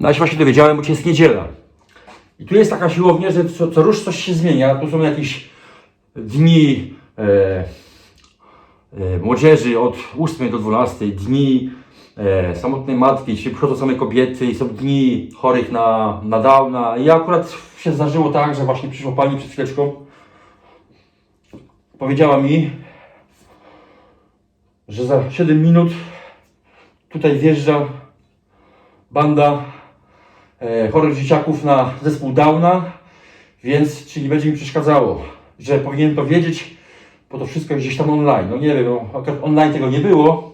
No ja się właśnie dowiedziałem, bo jest niedziela. I tu jest taka siłownia, że co, co rusz coś się zmienia. Tu są jakieś dni e, e, młodzieży od 8 do 12, dni e, samotnej matki, czyli przychodzą same kobiety i są dni chorych na, na Downa. I akurat się zdarzyło tak, że właśnie przyszła pani przed chwileczką, powiedziała mi, że za 7 minut tutaj wjeżdża banda chorych dzieciaków na zespół Downa, więc czyli będzie mi przeszkadzało, że powinienem to wiedzieć, bo to wszystko gdzieś tam online. No nie wiem, no, akurat online tego nie było,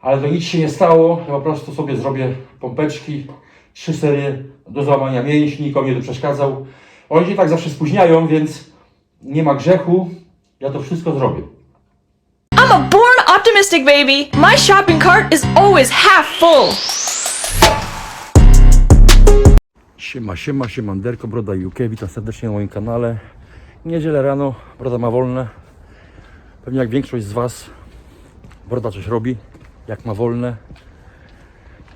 ale to nic się nie stało. Ja po prostu sobie zrobię pompeczki, trzy serie do złamania mięśni, nikomu nie to przeszkadzał. Oni się tak zawsze spóźniają, więc nie ma grzechu. Ja to wszystko zrobię. I'm a born optimistic baby. My shopping cart is always half full. Siema, siema, siemanderko, Broda UK, witam serdecznie na moim kanale. Niedzielę rano, Broda ma wolne. Pewnie jak większość z Was, Broda coś robi, jak ma wolne.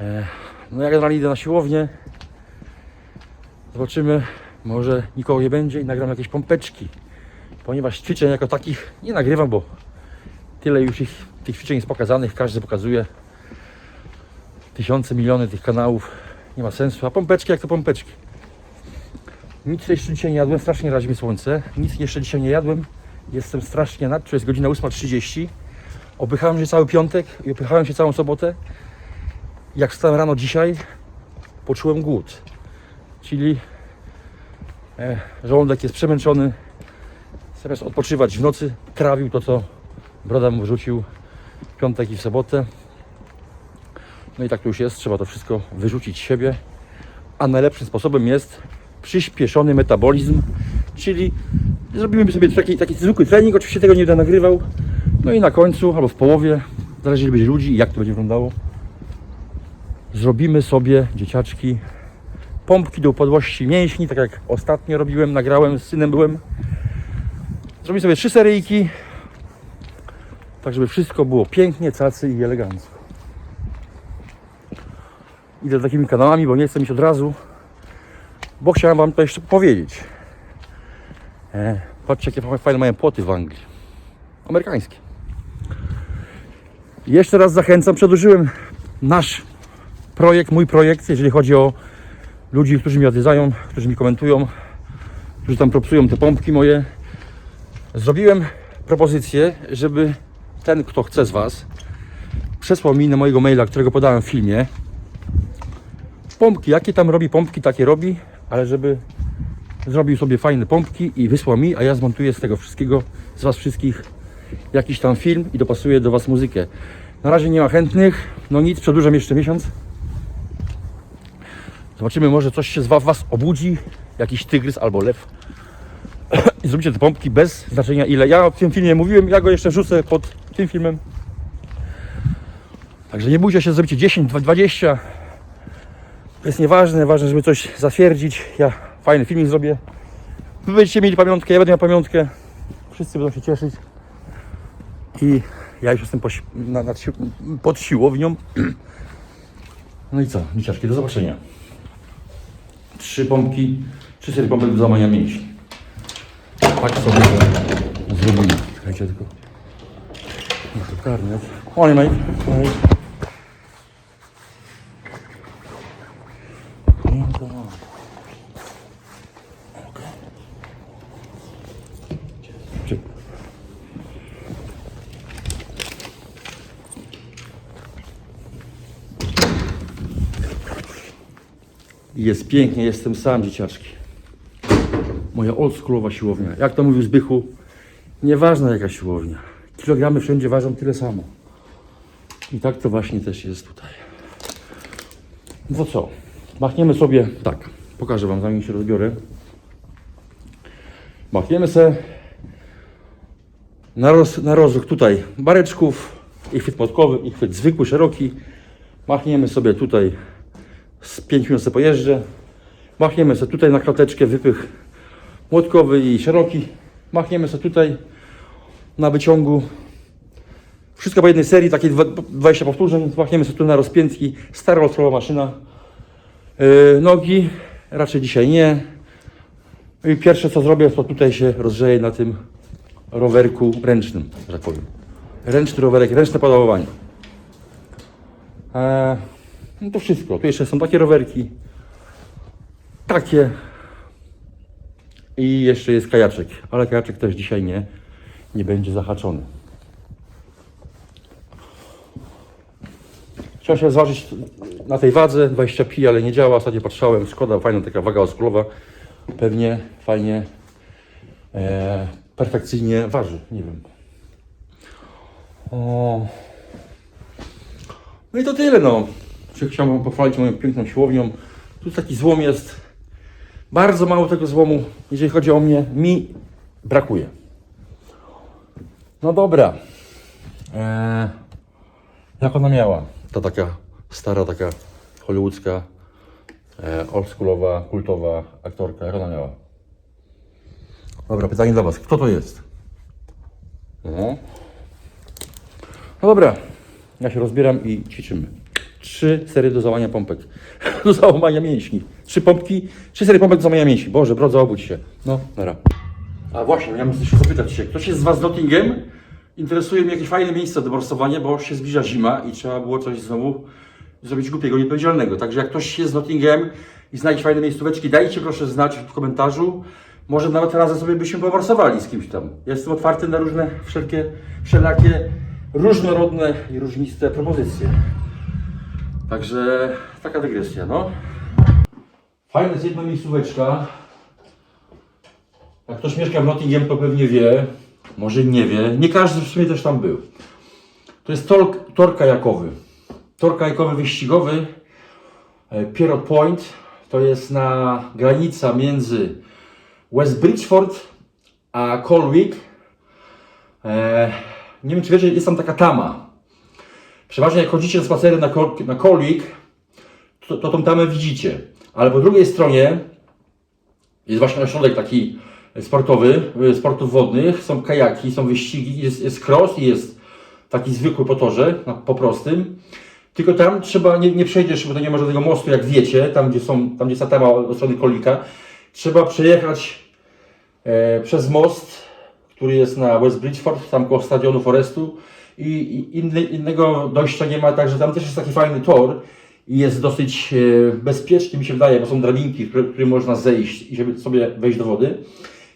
E, no ja generalnie idę na siłownię. Zobaczymy, może nikogo nie będzie i nagram jakieś pompeczki. Ponieważ ćwiczeń jako takich nie nagrywam, bo tyle już ich, tych ćwiczeń jest pokazanych, każdy pokazuje. Tysiące, miliony tych kanałów nie ma sensu. A pompeczki jak to pompeczki. Nic jeszcze dzisiaj nie jadłem, strasznie razi mi słońce. Nic jeszcze dzisiaj nie jadłem. Jestem strasznie nad, jest godzina 8.30. Opychałem się cały piątek i opychałem się całą sobotę. Jak wstałem rano dzisiaj, poczułem głód. Czyli e, żołądek jest przemęczony. Zamiast odpoczywać w nocy, trawił to, co broda mu wrzucił w piątek i w sobotę. No i tak to już jest, trzeba to wszystko wyrzucić z siebie. A najlepszym sposobem jest przyspieszony metabolizm, czyli zrobimy sobie taki, taki zwykły trening, oczywiście tego nie będę nagrywał. No i na końcu, albo w połowie, zależy ile będzie ludzi jak to będzie wyglądało, zrobimy sobie, dzieciaczki, pompki do upadłości mięśni, tak jak ostatnio robiłem, nagrałem, z synem byłem. Zrobimy sobie trzy seryjki, tak żeby wszystko było pięknie, cacy i elegancko idę takimi kanałami, bo nie chcę mieć od razu, bo chciałem Wam to jeszcze powiedzieć. E, patrzcie, jakie fajne mają płoty w Anglii. Amerykańskie. Jeszcze raz zachęcam, przedłużyłem nasz projekt, mój projekt, jeżeli chodzi o ludzi, którzy mi odwiedzają, którzy mi komentują, którzy tam propsują te pompki moje. Zrobiłem propozycję, żeby ten, kto chce z Was, przesłał mi na mojego maila, którego podałem w filmie, pompki, jakie tam robi pompki, takie robi, ale żeby zrobił sobie fajne pompki i wysłał mi, a ja zmontuję z tego wszystkiego, z Was wszystkich jakiś tam film i dopasuję do Was muzykę. Na razie nie ma chętnych, no nic, przedłużam jeszcze miesiąc. Zobaczymy, może coś się z wa- Was obudzi, jakiś tygrys albo lew. I zrobicie te pompki bez znaczenia ile. Ja o tym filmie mówiłem, ja go jeszcze wrzucę pod tym filmem. Także nie bójcie się, zrobicie 10, 20, to jest nieważne, ważne, żeby coś zatwierdzić. Ja fajny filmik zrobię. Wy będziecie mieli pamiątkę, ja będę miał pamiątkę. Wszyscy będą się cieszyć. I ja już jestem po, na, si- pod siłownią. No i co, dzieciaczki, do zobaczenia. Trzy pompki, trzy serie pompek do załamania mięśni. Tak sobie to zrobimy. Czekajcie tylko. Muszę karnet. Morning, mate. Czy- Jest pięknie, jestem sam, dzieciaczki. Moja oldschoolowa siłownia. Jak to mówił Zbychu, nieważna jaka siłownia. Kilogramy wszędzie ważą tyle samo. I tak to właśnie też jest tutaj. No co? Machniemy sobie tak. Pokażę Wam, zanim się rozbiorę. Machniemy sobie na, roz, na rozruch tutaj bareczków i chwyt młotkowy, i chwyt zwykły, szeroki. Machniemy sobie tutaj z 5 minut sobie pojeżdżę. Machniemy sobie tutaj na klateczkę wypych młotkowy i szeroki. Machniemy sobie tutaj na wyciągu. Wszystko po jednej serii, takie dwa- 20 powtórzeń. Machniemy sobie tu na rozpiętki. Stara maszyna. Yy, nogi raczej dzisiaj nie. I pierwsze co zrobię, to tutaj się rozgrzeję na tym rowerku ręcznym, że tak powiem. Ręczny rowerek, ręczne pedałowanie. Eee, no to wszystko. Tu jeszcze są takie rowerki. Takie. I jeszcze jest kajaczek, ale kajaczek też dzisiaj nie, nie będzie zahaczony. Chciałem się zważyć na tej wadze 20 pi, ale nie działa. Ostatnio patrzałem, szkoda, fajna taka waga oskolowa. Pewnie fajnie, e, perfekcyjnie waży. Nie wiem. O. No i to tyle, no. Chciałbym pochwalić moją piękną siłownią. Tu taki złom jest. Bardzo mało tego złomu, jeżeli chodzi o mnie, mi brakuje. No dobra. Eee, jak ona miała? Ta taka stara, taka hollywoodzka, e, oldschoolowa, kultowa aktorka. Jak ona miała? Dobra, pytanie dla Was. Kto to jest? No. No dobra, ja się rozbieram i ćwiczymy. Trzy serie do załamania pompek. Do załamania mięśni. Trzy pompki, trzy serie pompek do załamania mięśni. Boże, brodza, obudź się. No, nara. A właśnie, miałem jeszcze zapytać się. Ktoś jest z Was z Nottingham? Interesuje mnie jakieś fajne miejsce do morsowania, bo się zbliża zima i trzeba było coś znowu zrobić głupiego, niepowiedzialnego. Także jak ktoś jest z Nottingham i zna jakieś fajne miejscóweczki, dajcie proszę znać w komentarzu. Może nawet razem sobie byśmy pomorsowali z kimś tam. Jestem otwarty na różne, wszelkie, wszelakie, różnorodne i różniste propozycje. Także taka dygresja, no. Fajna jest jedna miejscóweczka. Jak ktoś mieszka w Nottingham, to pewnie wie. Może nie wie. Nie każdy w sumie też tam był. To jest tor, tor kajakowy. Tor kajakowy wyścigowy. e, Pierrot Point. To jest na granica między West Bridgeford a Colwick. E, nie wiem, czy wiecie, jest tam taka tama. Przeważnie jak chodzicie na spacery na, Col na Colwick, to, to tą tamę widzicie. Ale po drugiej stronie jest właśnie ośrodek taki sportowy, y, sportów wodnych, są kajaki, są wyścigi, jest, jest cross i jest taki zwykły po torze, na, po prostym. Tylko tam trzeba, nie, nie przejdziesz, bo to nie ma żadnego mostu, jak wiecie, tam gdzie są, tam gdzie jest ta tama od strony kolika. Trzeba przejechać e, przez most, który jest na West Bridgeford, tam koło stadionu Forestu i, i inny, innego dojścia nie ma, także tam też jest taki fajny tor i jest dosyć e, bezpieczny, mi się wydaje, bo są drabinki, które, które można zejść i żeby sobie wejść do wody.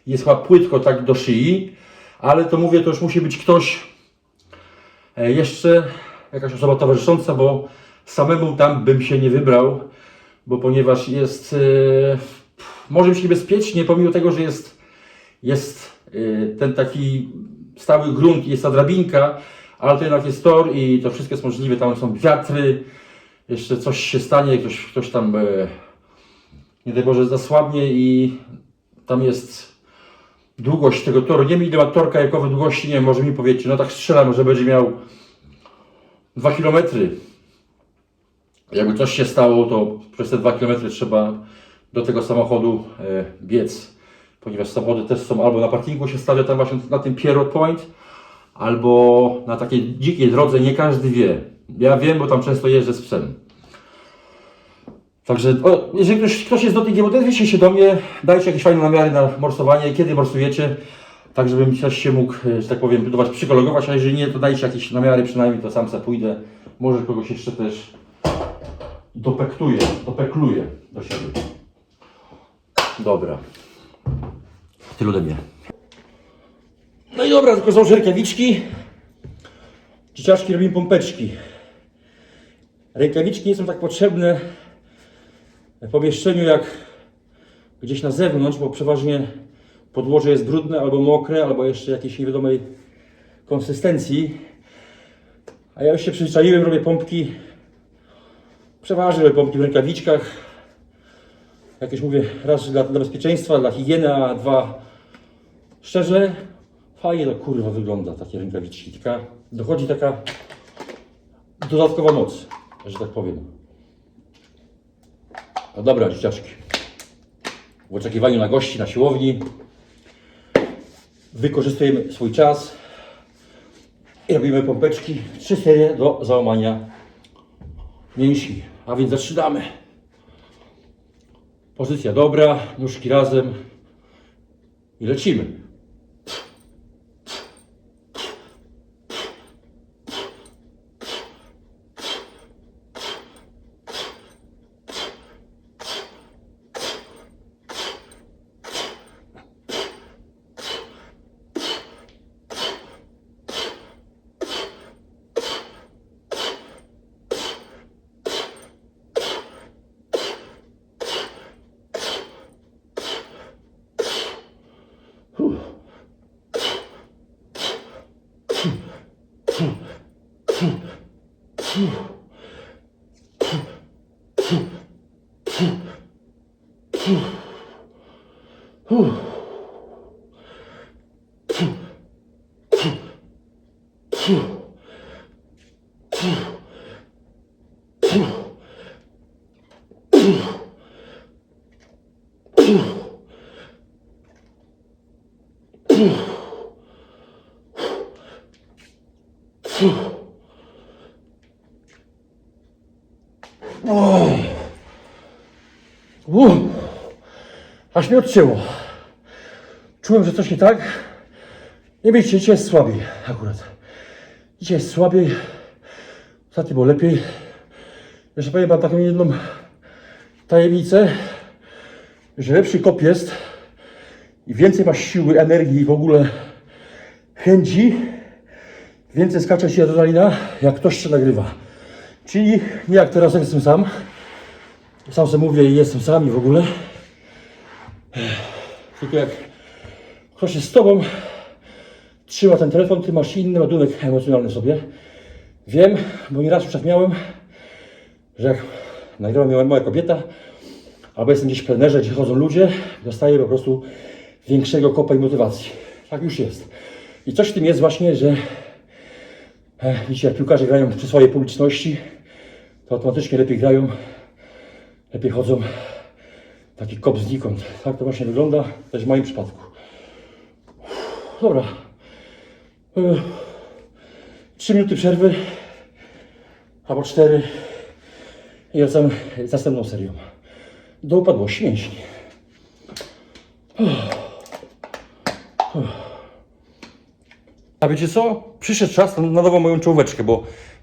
Jest chyba płytko tak do szyi, ale to mówię, to już musi być ktoś e, jeszcze, jakaś osoba towarzysząca, bo samemu tam bym się nie wybrał, bo ponieważ jest, e, może być niebezpiecznie, pomimo tego, że jest, jest e, ten taki stały grunt, jest ta drabinka, ale to jednak jest tor i to wszystko jest możliwe, tam są wiatry, jeszcze coś się stanie, ktoś, ktoś tam nie daj Boże zasłabnie i tam jest długość tego toru. Nie wiem ile ma tor kajakowy długości, nie wiem, może mi powiecie, no tak strzelam, że będzie miał 2 km. Jakby coś się stało, to przez te 2 km trzeba do tego samochodu e, biec, ponieważ samochody też są albo na parkingu się stawia tam właśnie na tym Pierrot Point, albo na takiej dzikiej drodze, nie każdy wie. Ja wiem, bo tam często jeżdżę z psem. Także, o, jeżeli ktoś, ktoś jest do tej odezwijcie się do mnie, dajcie jakieś fajne namiary na morsowanie, kiedy morsujecie, tak żebym też się mógł, e, że tak powiem, do psychologować, a jeżeli nie, to dajcie jakieś namiary, przynajmniej to sam se pójdę. Może kogoś jeszcze też dopektuję, dopekluję do siebie. Dobra. Tyle ode mnie. No i dobra, tylko założę rękawiczki. Dzieciaczki robimy pompeczki. Rękawiczki nie są tak potrzebne pomieszczeniu jak gdzieś na zewnątrz, bo przeważnie podłoże jest brudne albo mokre, albo jeszcze jakiejś niewiadomej konsystencji. A ja już się przyzwyczaiłem, robię pompki. Przeważnie robię pompki w rękawiczkach. Jak już mówię, raz dla, dla bezpieczeństwa, dla higieny, a dwa szczerze, fajnie to kurwa wygląda, takie rękawiczki. Taka, dochodzi taka dodatkowa moc, że tak powiem. No dobra, dzieciaczki. W oczekiwaniu na gości na siłowni wykorzystujemy swój czas i robimy pompeczki. Trzy serie do załamania mięśni. A więc zaczynamy. Pozycja dobra, nóżki razem i lecimy. Whew. Aż mnie odcięło. Czułem, że coś nie tak. Nie wiecie, dzisiaj jest słabiej akurat. Dzisiaj jest słabiej. Ostatnio było lepiej. Jeszcze powiem Wam taką jedną tajemnicę, że lepszy kop jest i więcej masz siły, energii i w ogóle chęci, więcej skacze ci adrenalina, jak ktoś cię nagrywa. Czyli nie jak teraz, jestem sam. Sam sobie mówię i jestem sam i w ogóle. Tylko jak ktoś jest z tobą, trzyma ten telefon, ty masz inny ładunek emocjonalny sobie. Wiem, bo nieraz już tak miałem, że jak nagrywa mnie moja kobieta, albo jestem gdzieś w plenerze, gdzie chodzą ludzie, dostaję po prostu większego kopa i motywacji. Tak już jest. I coś w tym jest właśnie, że e, widzicie, jak piłkarze grają przy swojej publiczności, to automatycznie lepiej grają, lepiej chodzą. Taki kop znikąd. Tak to właśnie wygląda, też w moim przypadku. Dobra. Trzy minuty przerwy, albo cztery i wracam z następną serią. Do upadłości mięśni. A wiecie co? Przyszedł czas na nową moją czołóweczkę, bo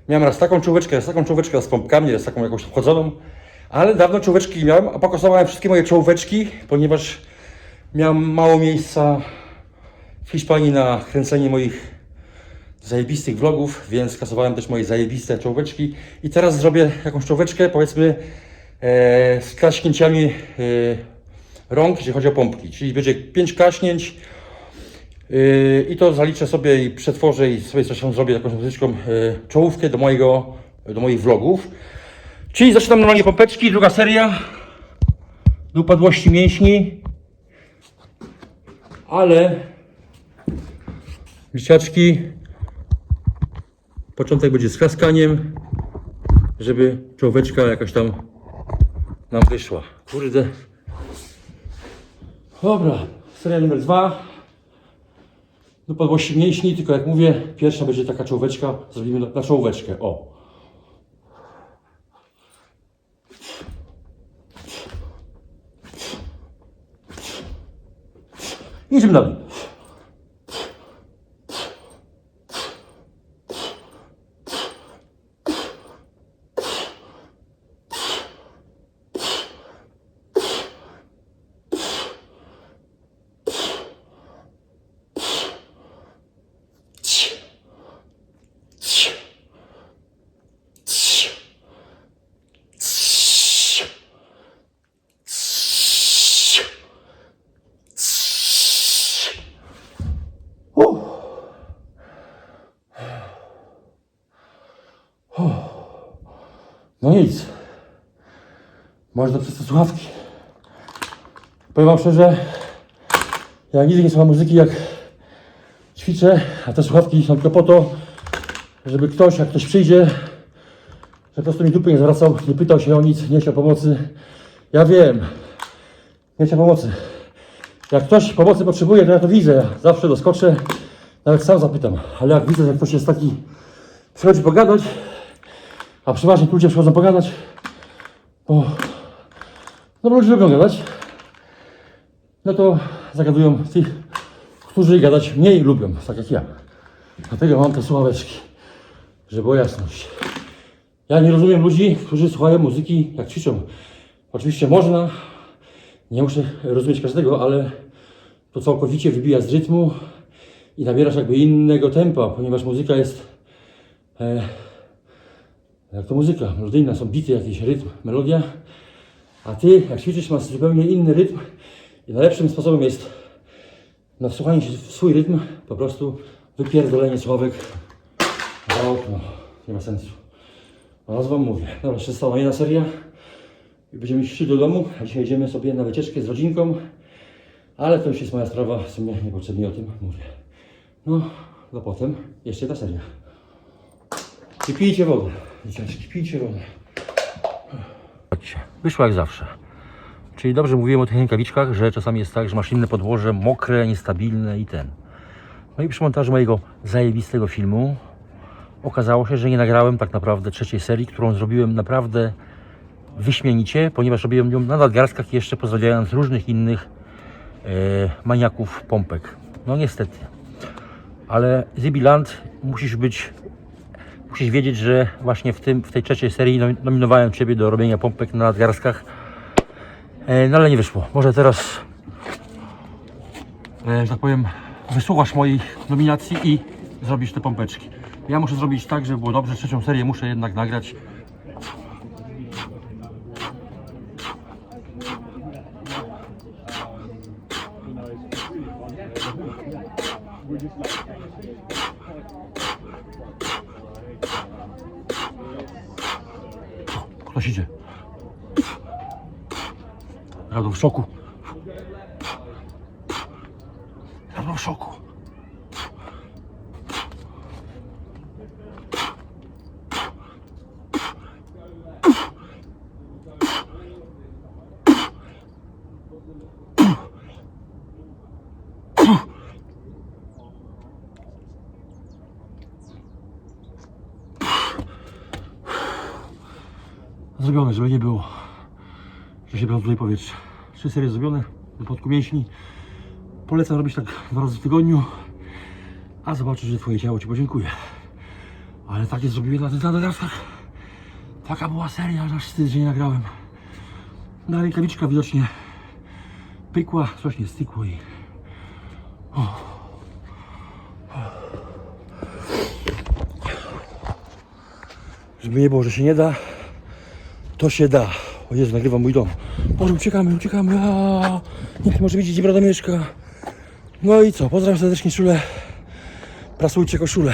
miałem raz taką czołóweczkę, raz taką czołóweczkę, z pompkami, raz taką jakąś wchodzoną, ale dawno czołóweczki nie miałem, a pakosowałem wszystkie moje czołóweczki, ponieważ miałem mało miejsca w Hiszpanii na kręcenie moich zajebistych vlogów, więc kasowałem też moje zajebiste czołóweczki i teraz zrobię jakąś czołóweczkę, powiedzmy e, z klaśnięciami e, rąk, jeśli chodzi o pompki, czyli będzie 5 klaśnięć, Yy, I to zaliczę sobie i przetworzę i sobie tam zrobię jakąś muzyczką yy, czołówkę do mojego, do moich vlogów. Czyli zaczynam normalnie pompeczki, druga seria do upadłości mięśni. Ale dzieciaczki, początek będzie z klaskaniem, żeby czołóweczka jakaś tam nam wyszła. Kurde. Dobra, seria numer dwa do podłości mięśni, tylko jak mówię, pierwsza będzie taka czołóweczka, zrobimy na czołóweczkę, o. Idziemy dalej. No nic. Można przez te słuchawki. Powiem wam szczerze, ja nigdy nie słucham muzyki jak ćwiczę, a te słuchawki są tylko po to, żeby ktoś, jak ktoś przyjdzie, że po prostu mi dupy nie zwracał, nie pytał się o nic, nie chciał pomocy. Ja wiem, nie chciał pomocy. Jak ktoś pomocy potrzebuje, to ja to widzę, zawsze doskoczę, nawet sam zapytam. Ale jak widzę, że ktoś jest taki, przychodzi pogadać, a przeważnie ludzie przychodzą pogadać, to No bo ludzie lubią gadać. No to zagadują tych, którzy gadać mniej lubią, tak jak ja. Dlatego mam te słuchaweczki, żeby była jasność. Ja nie rozumiem ludzi, którzy słuchają muzyki jak ćwiczą. Oczywiście można, nie muszę rozumieć każdego, ale to całkowicie wybija z rytmu i nabierasz jakby innego tempa, ponieważ muzyka jest e, jak to muzyka, melodyjna, są bity, jakiś rytm, melodia, a ty jak ćwiczysz masz zupełnie inny rytm i najlepszym sposobem jest na wsłuchanie się w swój rytm, po prostu wypierdolenie sławek za okno. Nie ma sensu. Raz wam mówię. Dobra, jeszcze została jedna seria i będziemy szli do domu. A dzisiaj jedziemy sobie na wycieczkę z rodzinką, ale to już jest moja sprawa, w sumie niepotrzebnie o tym mówię. No, no potem jeszcze ta seria. I pijcie wodę. Dzieciaczki, pijcie wodę. Wyszło jak zawsze. Czyli dobrze mówiłem o tych rękawiczkach, że czasami jest tak, że masz inne podłoże, mokre, niestabilne i ten. No i przy montażu mojego zajebistego filmu okazało się, że nie nagrałem tak naprawdę trzeciej serii, którą zrobiłem naprawdę wyśmienicie, ponieważ robiłem ją na nadgarstkach jeszcze pozdrawiając różnych innych e, maniaków pompek. No niestety. Ale Zibiland musisz być musisz wiedzieć, że właśnie w, tym, w tej trzeciej serii nom- nominowałem Ciebie do robienia pompek na nadgarstkach. E, no ale nie wyszło. Może teraz, e, że tak powiem, wysłuchasz moich nominacji i zrobisz te pompeczki. Ja muszę zrobić tak, żeby było dobrze. Trzecią serię muszę jednak nagrać. Ktoś idzie. Radł w szoku. Radł w szoku. Zrobione, żeby nie było, że się tutaj powietrze. Trzy serie zrobione, do podku mięśni. Polecam robić tak dwa razy w tygodniu, a zobaczysz, że twoje ciało ci podziękuje. Ale takie zrobiłem na tych nadgarskach. Taka była seria, że aż wstyd, że nie nagrałem. Na rękawiczka widocznie pykła, coś nie stykło i... Żeby nie było, że się nie da, to się da. O Jezu, nagrywam mój dom. Boże, uciekamy, uciekamy. A, nikt nie może widzieć, gdzie brata mieszka. No i co? Pozdrawiam serdecznie, czule. Prasujcie koszulę.